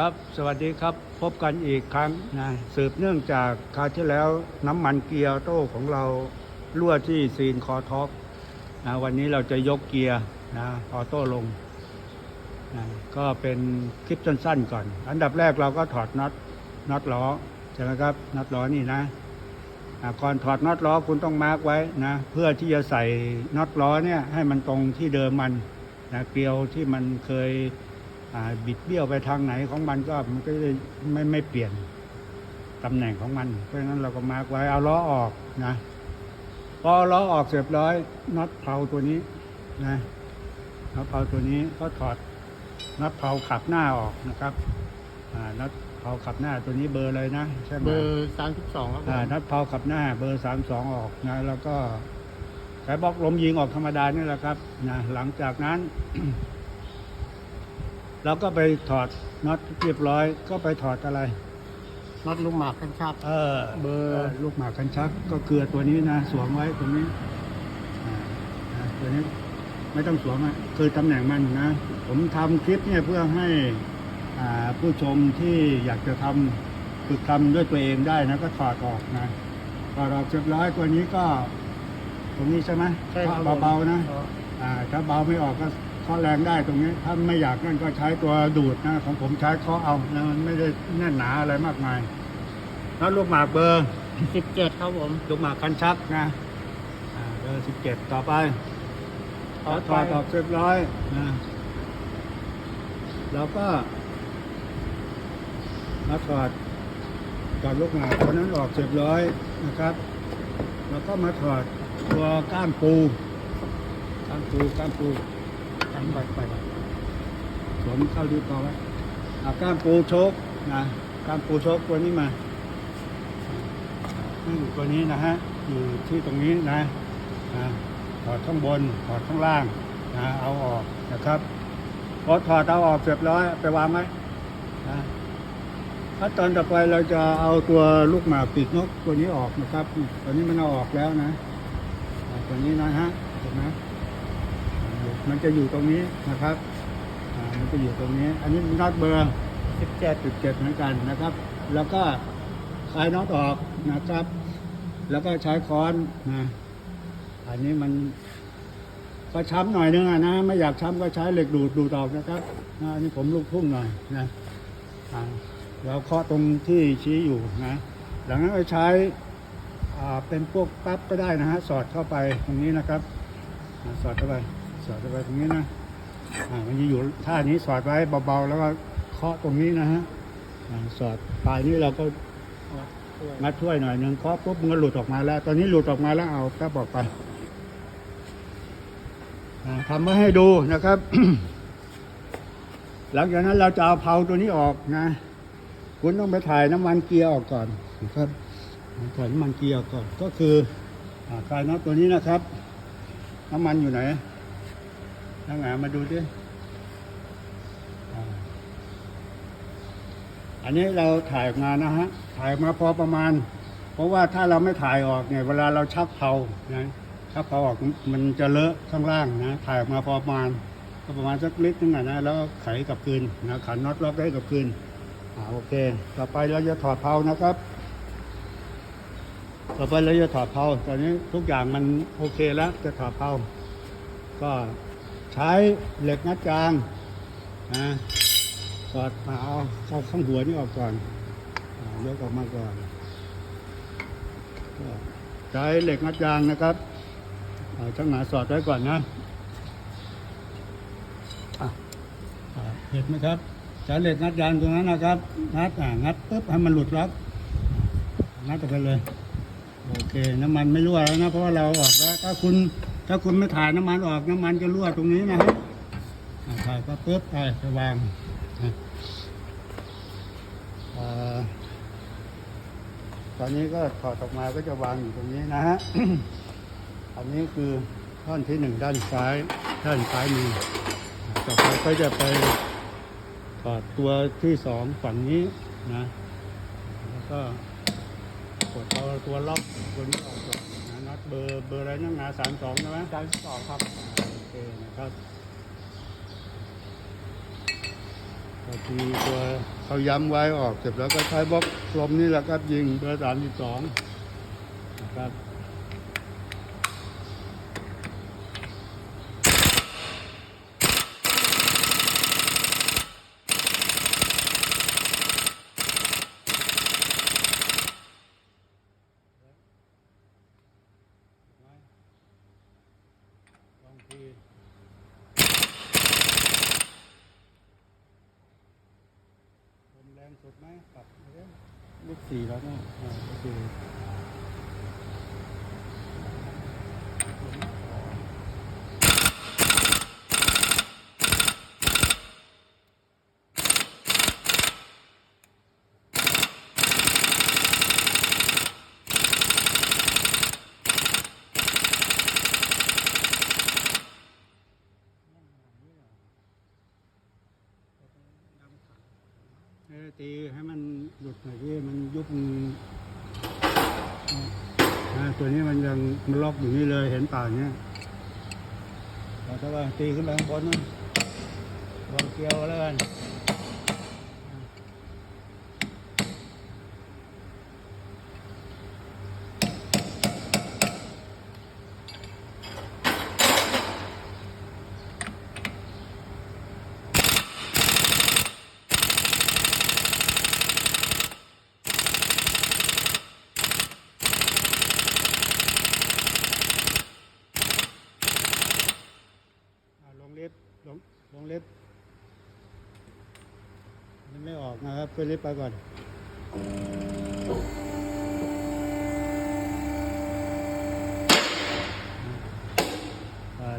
ครับสวัสดีครับพบกันอีกครั้งนะสืบเนื่องจากคราวที่แล้วน้ำมันเกียร์โต้ของเรารั่วที่ซีนคอท็อกนะวันนี้เราจะยกเกียร์นะออโต้ลงนะก็เป็นคลิปสั้นๆก่อน อันดับแรกเราก็ถอดน็อตน็อตล้อใช่ไหมครับน็อตล้อนี่นะก่อนถอดน็อตล้อคุณต้องมาร์กไว้นะเพื่อที่จะใส่น็อตล้อเนี่ยให้มันตรงที่เดิมมันนะเกลียวที่มันเคย บิดเบี้ยวไปทางไหนของมันก็มันก็จะไม่ไม่เปลี่ยนตำแหน่งของมัน เพราะฉะนั้นเราก็มาร์กไว้เอาล้อออกนะพอล้อออกเสร็จร้อยน็อตเพลาตัวนี้นะน็อตเพลาตัวนี้ก็ถอดน็อตเพลาขับหน้าออกนะครับอ่าน็อตเพลาขับหน้าตัวนี้เบอร์เลยนะใช่ไหมเบอร์สามสิบสองครับผมอ่าน็อตเพลาขับหน้า เบอร์สามสองออกนะแล้วก็สายบล็อกลมยิงออกธรรมดานี่แหละครับนะหลังจากนั้น เราก็ไปถอดน็อตเรียบร้อย ก็ไปถอดอะไรน็อตลูกหมากกันชับเออเบอร์ลูกหมากคันชัก ก็เกลือตัวนี้นะสวมไว้ตรงนี้อ่าอ่าตัวนี้ไม่ต้องสวมอะคือตำแหน่งมันนะ ผมทำคลิปเนี่ยเพื่อให้อ่าผู้ชมที่อยากจะทำฝึกทำด้วยตัวเองได้นะ ก็ถอดออกนะถอดออกเรียบร้อยตัวนี้ก็ ตรงนี้ใช่ไหมใช่ครับเคาะเบาๆนะอ๋ออ่าถ้าเบาไม่ออกก็ เคาะแรงได้ตรงนี้ ถ้าไม่อยากนั่นก็ใช้ตัวดูดนะของผมใช้เคาะเอานะมันไม่ได้แน่นหนาอะไรมากมาย แล้วลูกหมากเบอร์สิบเจ็ดครับผมลูกหมากคันชักนะอ่าเบอร์สิบเจ็ดต่อไปพอถอดออกเรียบร้อยนะแล้วก็มาถอดถอดลูกหมากตัวนั้นออกเรียบร้อยนะครับ แล้วก็มาถอดตัวก้ามปูก้ามปูก้ามปู ก้ามไปไปไปสวมเข้าดีต่อไว้เอาก้ามปูโชกนะก้ามปูโชกตัวนี้มานี่อยู่ตัวนี้นะฮะอยู่ที่ตรงนี้นะนะถอดข้างบนถอดข้างล่างนะเอาออกนะครับพอถอดเอาออกเสร็จร้อยไปวางไว้นะขั้นตอนต่อไปเราจะเอาตัวลูกหมาปีกนกตัวนี้ออกนะครับตัวนี้มันเอาออกแล้วนะตัวนี้นะฮะเห็นไหม มันจะอยู่ตรงนี้นะครับอ่ามันจะอยู่ตรงนี้ อันนี้น็อตเบอร์สิบเจ็ดจุดเจ็ดเหมือนกันนะครับ แล้วก็คลายน็อตออกนะครับ แล้วก็ใช้ค้อนนะอันนี้มันก็ช้ำหน่อยนึงอะนะไม่อยากช้ำก็ใช้เหล็กดูดดูดออกนะครับอ่าอันนี้ผมลูกทุ่งหน่อยนะอ่าเราเคาะตรงที่ชี้อยู่นะหลังนั้นก็ใช้อ่าเป็นพวกปั๊บก็ได้นะฮะสอดเข้าไปตรงนี้นะครับอ่าสอดเข้าไป สอดไปตรงนี้นะอ่ามันจะอยู่ท่านี้สอดไว้เบาๆแล้วก็เคาะตรงนี้นะฮะอ่าสอดปลายนี้เราก็งัดช่วยหน่อยหนึ่งเคาะปุ๊บมันก็หลุดออกมาแล้ว ตอนนี้หลุดออกมาแล้วเอาแป๊บออกไปอ่าทำมาให้ดูนะครับ หลังจากนั้นเราจะเอาเพลาตัวนี้ออกนะ คุณต้องไปถ่ายน้ำมันเกียร์ออกก่อนนะครับถ่ายน้ำมันเกียร์ออกก่อนก็คืออ่าคลายน็อตตัวนี้นะครับ น้ำมันอยู่ไหน นั่งหามาดูดิอันนี้เราถ่ายออกมานะฮะ ถ่ายออกมาพอประมาณ เพราะว่าถ้าเราไม่ถ่ายออกเนี่ยเวลาเราชักเผานะชักเผาออกมันจะเลอะข้างล่างนะ ถ่ายออกมาพอประมาณก็ประมาณสักลิตรนึงนะ แล้วไขกับคืนนะขันน็อตล็อกได้กับคืนอ่าโอเค ต่อไปเราจะถอดเผานะครับ ต่อไปเราจะถอดเผาตอนนี้ทุกอย่างมันโอเคแล้วจะถอดเผาก็ ใช้เหล็กงัดกลางนะสอดมาเอาเข้าข้างหัวนี่ออกก่อนอยกออกมาก่อนใช้เหล็กงัดยางนะครับช่างหนาสอดไว้ก่อนนะอะเห็นไหมครับใช้เหล็กงัดยางตรงนั้นนะครับงัดอ่างัดปุ๊บให้มันหลุดล็อกงัดออกไปเลย โอเค น้ำมันไม่รั่วแล้วนะเพราะว่าเราออกแล้วถ้าคุณ ถ้าคุณไม่ถ่ายน้ำมันออกน้ำมันจะรั่วตรงนี้นะฮะถ่ายก็ปุ๊บไปไปวางตอนนี้ก็ถอดออกมาก็จะวางอยู่ตรงนี้นะฮะ อันนี้คือท่อนที่หนึ่งด้านซ้ายด้านซ้ายมืออ่าต่อไปก็จะไปถอดตัวที่สองฝั่งนี้นะ แล้วก็กดเอาตัวล็อกตัวนี้ออกก่อน นะน็อตเบอร์เบอร์อะไรนั่งหนาสามสองใช่ไหมสามสิบสองครับโอเคนะครับก็เอาทีตัวเขาย้ำไว้ออกเสร็จแล้วก็ใช้บล็อกลมนี่แหละครับยิงเบอร์สามสิบสองนะครับ ลองทีลมแรงสุดไหมปรับเรื่อย ลูกสี่แล้วเนี่ย อ่าโอเค ตีให้มันหลุดหน่อยที่มันยุบตัวนี้มันยังมันล็อกอยู่นี่เลยเห็นป่าเนี้ยเราถ้าว่าตีขึ้นไปข้างบนนะวางเกลียวแล้วกัน อ่าลงเลงลงเล็บมันไม่ออกนะครับเพื่อเล็บไปก่อน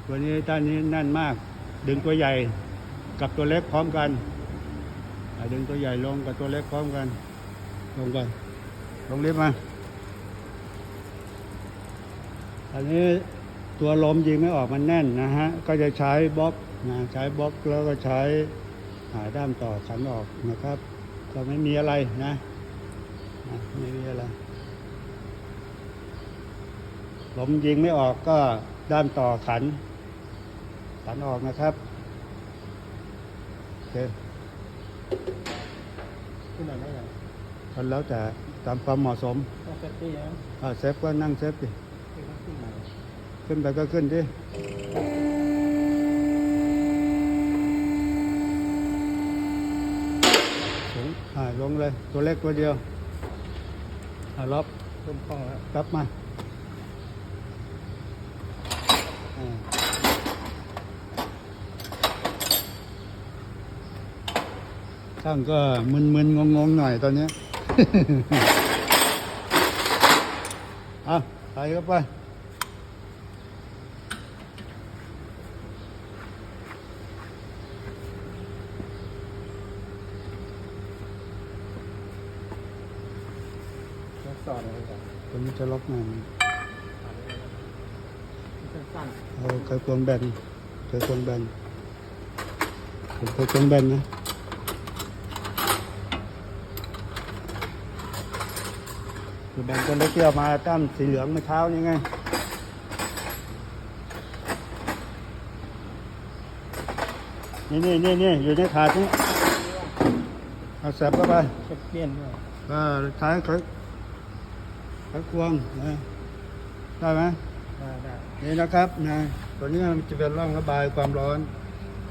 ตัวนี้ด้านนี้แน่นมาก ดึงตัวใหญ่กับตัวเล็กพร้อมกันดึงตัวใหญ่ลงกับตัวเล็กพร้อมกัน ลงก่อนลงเล็บมา อันนี้ตัวลมยิงไม่ออกมันแน่นนะฮะ ก็จะใช้บล็อก นะใช้บล็อกแล้วก็ใช้หาด้ามต่อขันออกนะครับ ก็ไม่มีอะไรนะนะไม่มีอะไรลมยิงไม่ออกก็ด้ามต่อขัน ขันออกนะครับโอเคขึ้นหน่อยได้ไหมก็แล้วแต่ตามความเหมาะสมต้องเซฟตี้นะอ่าเซฟก็นั่งเซฟดิขึ้นขึ้นหน่อยขึ้นไปก็ขึ้นดิสูงอ่า ลงเลย ตัวเล็กตัวเดียวอ่าล็อกเริ่มคล่องแล้วกลับมาอ่าช่างก็มึนๆ งงๆ หน่อยตอนนี้ เอาใส่เข้าไป ต้องสอนเลยก่อนตัวนี้จะล็อกหน่อยสั้นเอาไขควงแบนไขควงแบนผมไขควงแบนนะคือแบนตัวเล็กที่เอามาตั้มสีเหลืองเมื่อเช้านี่ไงนี่นี่นี่นี่อยู่ในถาดนี้เอาแสบเข้าไปๆเช็คเปี้ยนด้วยก็ใช้ไข ไขควงนะได้ไหมได้ได้นี่นะครับนะตัวนี้มันจะเป็นร่องระบายความร้อน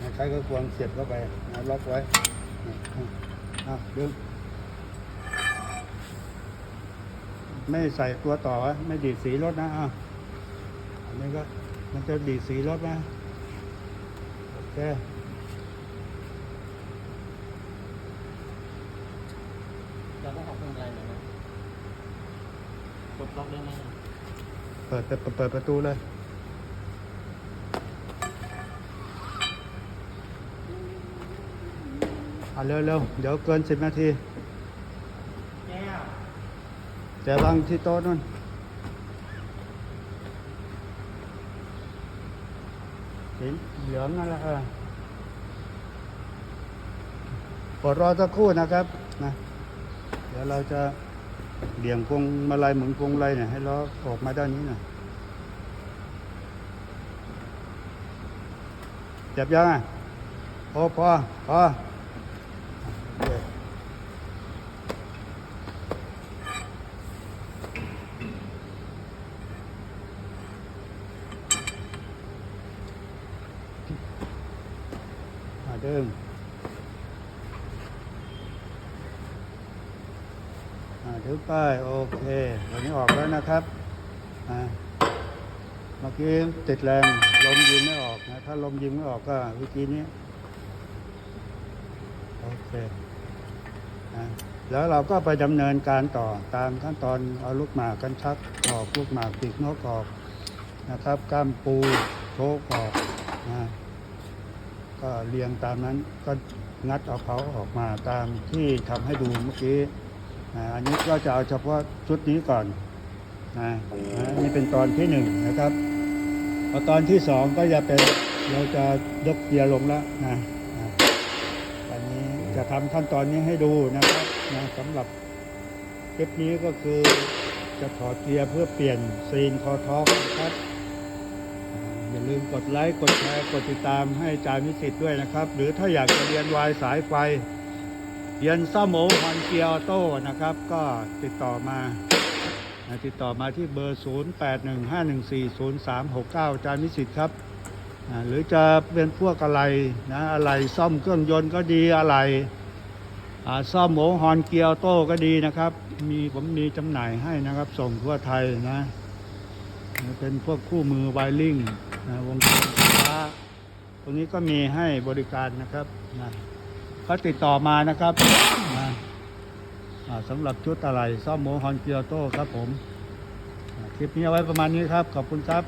นะใช้กระควงเสียบเข้าไปนะล็อกไว้นะอะดึงไม่ใส่ตัวต่อวะไม่ดีดสีรถนะอะอันนี้ก็มันจะดีดสีรถนะโอเค จะต้องออกเป็นอะไรหน่อยนะ กดล็อกได้ไหมเปิดเปิดเปิดเปิดประตูเลยอะเร็วเร็วเดี๋ยวเกินสิบนาทีแก้วแต่วางที่โต๊ะนู่นสีเหลืองนั่นแหละเออปดรอสักครู่นะครับนะเดี๋ยวเราจะ เหลี่ยงพวงมาลัยเหมือนพวงมาลยเนี่ยให้ล้อออกมาด้านนี้หน่อยเจ็บยังอะโอ้พอพอเดิม ป้ายโอเควันนี้ออกแล้วนะครับเมื่อกี้ติดแรงลมยิงไม่ออกนะถ้าลมยิงไม่ออกก็วิธีนี้โอเคนะแล้วเราก็ไปดำเนินการต่อตามขั้นตอนเอาลูกหมากกันชักออกลูกหมากปีกนกออกนะครับก้ามปูโชกออกนะก็เรียงตามนั้นก็งัดเอาเขาออกมาตามที่ทำให้ดูเมื่อกี้ อันนี้ก็จะเอาเฉพาะชุดนี้ก่อนนะนะนี่เป็นตอนที่หนึ่งนะครับพอตอนที่สองก็จะเป็นเราจะยกเกียร์ลงแล้วนะนะวันนี้จะทำขั้นตอนนี้ให้ดูนะครับนะสำหรับคลิปนี้ก็คือจะถอดเกียร์เพื่อเปลี่ยนซีนคอท็อกนะครับ อย่าลืมกดไลค์ กดแชร์ กดติดตามให้จารย์วิสิทธ์ด้วยนะครับ หรือถ้าอยากจะเรียนวายสายไฟ เรียนซ่อมโอฮอนเกียร์ออโต้นะครับ ก็ติดต่อมาติดต่อมาที่เบอร์ 0815140369 อาจารย์วิสิทธิ์ครับ หรือจะเป็นพวกอะไรนะอะไรซ่อมเครื่องยนต์ก็ดีอะไรซ่อมโหมฮอนเกียร์ออโต้ก็ดีนะครับ มีผมมีจำหน่ายให้นะครับ ส่งทั่วไทยนะเป็นพวกคู่มือไวริงนะวงจรไฟฟ้าตรงนี้ก็มีให้บริการนะครับนะ เขาติดต่อมานะครับสำหรับชุดอะไรซ่อมโมฮอนเกียโต้ครับผม คลิปนี้เอาไว้ประมาณนี้ครับ ขอบคุณครับ